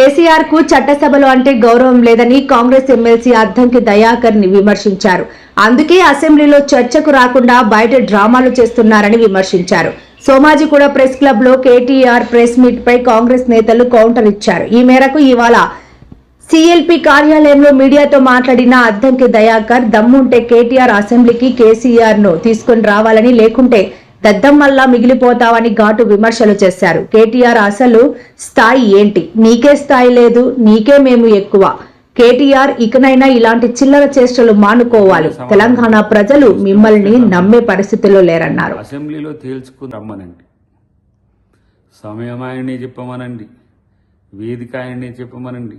కేసీఆర్కు చట్టసభలో అంటే గౌరవం లేదని కాంగ్రెస్ ఎమ్మెల్సీ అద్దంకి దయాకర్ని విమర్శించారు. అందుకే అసెంబ్లీలో చర్చకు రాకుండా బయట డ్రామాలు చేస్తున్నారని విమర్శించారు. సోమాజిగూడ ప్రెస్ క్లబ్లో కేటీఆర్ ప్రెస్ మీట్ పై కాంగ్రెస్ నేతలు కౌంటర్ ఇచ్చారు. ఈ మేరకు ఇవాళ సిఎల్పి కార్యాలయంలో మీడియాతో మాట్లాడిన అద్దంకి దయాకర్ దమ్ముంటే కేటీఆర్ అసెంబ్లీకి కేసీఆర్ను తీసుకొని రావాలని లేకుంటే దద్దమ్మల్లా మిగిలిపోతావని ఘాటు విమర్శలు చేశారు. కేటీఆర్ అసలు స్థాయి ఏంటి? నీకే స్థాయి లేదు నీకే మేము ఎక్కువ. కేటీఆర్ ఇకనైనా ఇలాంటి చిల్లర చేష్టలు మానుకోవాలి. తెలంగాణ ప్రజలు మిమ్మల్ని నమ్మే పరిస్థితిలో లేరన్నారు. అసెంబ్లీలో తేల్చుకుని రమ్మనండి. సమయం ఆయనే చెప్పమనండి. వేదిక ఆయనే చెప్పమనండి.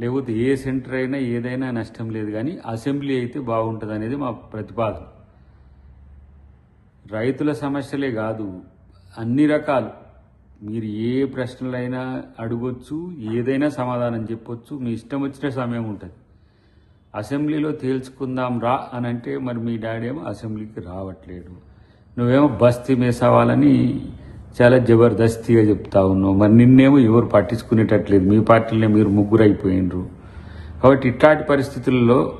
లేకపోతే ఏ సెంటర్ అయినా ఏదైనా నష్టం లేదు కానీ అసెంబ్లీ అయితే బాగుంటుంది అనేది మా ప్రతిపాదన. రైతుల సమస్యలే కాదు అన్ని రకాలు. మీరు ఏ ప్రశ్నలైనా అడగొచ్చు ఏదైనా సమాధానం చెప్పొచ్చు మీ ఇష్టం వచ్చిన సమయం ఉంటుంది. అసెంబ్లీలో తేల్చుకుందాం రా అని అంటే మరి మీ డాడీ ఏమో అసెంబ్లీకి రావట్లేడు. నువ్వేమో బస్తీ మేసావాలని చాలా జబర్దస్తిగా చెప్తా ఉన్నావు. మరి నిన్నేమో ఎవరు పట్టించుకునేటట్లేదు. మీ పార్టీలనే మీరు ముగ్గురు అయిపోయినరు కాబట్టి ఇట్లాంటి పరిస్థితుల్లో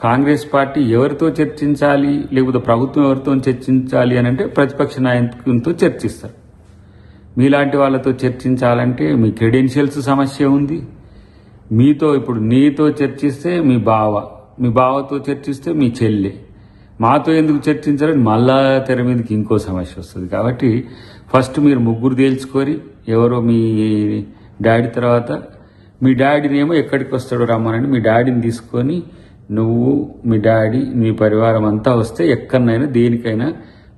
కాంగ్రెస్ పార్టీ ఎవరితో చర్చించాలి లేకపోతే ప్రభుత్వం ఎవరితో చర్చించాలి అని అంటే ప్రతిపక్ష నాయకులతో చర్చిస్తారు. మీలాంటి వాళ్ళతో చర్చించాలంటే మీ క్రెడెన్షియల్స్ సమస్య ఉంది. మీతో ఇప్పుడు నీతో చర్చిస్తే మీ బావ మీ బావతో చర్చిస్తే మీ చెల్లె. మాతో ఎందుకు చర్చించాలని మళ్ళా తెర మీదకి ఇంకో సమస్య వస్తుంది. కాబట్టి ఫస్ట్ మీరు ముగ్గురు తేల్చుకొని ఎవరో మీ డాడీ తర్వాత మీ డాడీని ఏమో ఎక్కడికి వస్తాడో రమ్మనండి. మీ డాడీని తీసుకొని నువ్వు మీ డాడీ మీ పరివారం అంతా వస్తే ఎక్కడనైనా దేనికైనా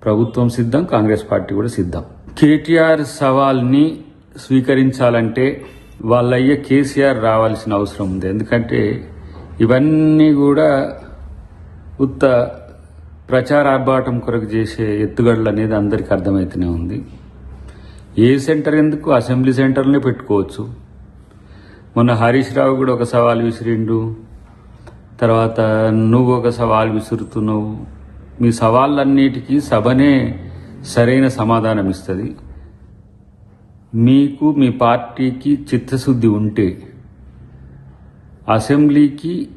ప్రభుత్వం సిద్ధం కాంగ్రెస్ పార్టీ కూడా సిద్ధం. కేటీఆర్ సవాల్ని స్వీకరించాలంటే వాళ్ళయ్యే కేసీఆర్ రావాల్సిన అవసరం ఉంది. ఎందుకంటే ఇవన్నీ కూడా ఉత్త ప్రచార ఆర్భాటం కొరకు చేసే ఎత్తుగడలు అనేది అందరికీ అర్థమవుతూనే ఉంది. ఏ సెంటర్ ఎందుకు? అసెంబ్లీ సెంటర్నే పెట్టుకోవచ్చు. మొన్న హరీష్ రావు కూడా ఒక సవాల్ విసిరిండు. తర్వాత నువ్వు ఒక సవాల్ విసురుతున్నావు. మీ సవాళ్ళన్నిటికీ సభనే సరైన సమాధానం ఇస్తుంది. మీకు మీ పార్టీకి చిత్తశుద్ధి ఉంటే అసెంబ్లీకి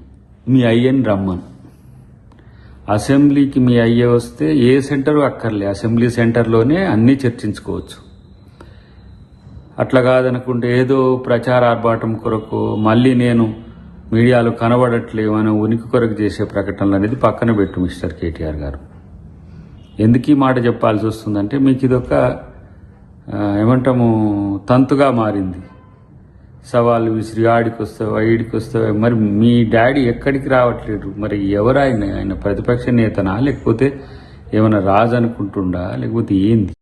మీ అయ్యని రమ్మను. అసెంబ్లీకి మీ అయ్యే వస్తే ఏ సెంటర్ అక్కర్లే. అసెంబ్లీ సెంటర్లోనే అన్నీ చర్చించుకోవచ్చు. అట్లా కాదనుకుంటే ఏదో ప్రచార ఆర్భాటం కొరకు మళ్ళీ నేను మీడియాలో కనబడట్లేవు అని ఉనికి కొరకు చేసే ప్రకటనలు అనేది పక్కన పెట్టు మిస్టర్ కేటీఆర్ గారు. ఎందుకు ఈ మాట చెప్పాల్సి వస్తుందంటే మీకు ఇదొక ఏమంటాము తంతుగా మారింది. సవాళ్ళు విసిరి ఆడికి వస్తావా ఈడికి వస్తావా మరి మీ డాడీ ఎక్కడికి రావట్లేదు మరి ఎవరు ఆయన? ఆయన ప్రతిపక్ష నేతనా? లేకపోతే ఏమైనా రాజు అనుకుంటుండా? లేకపోతే ఏంది?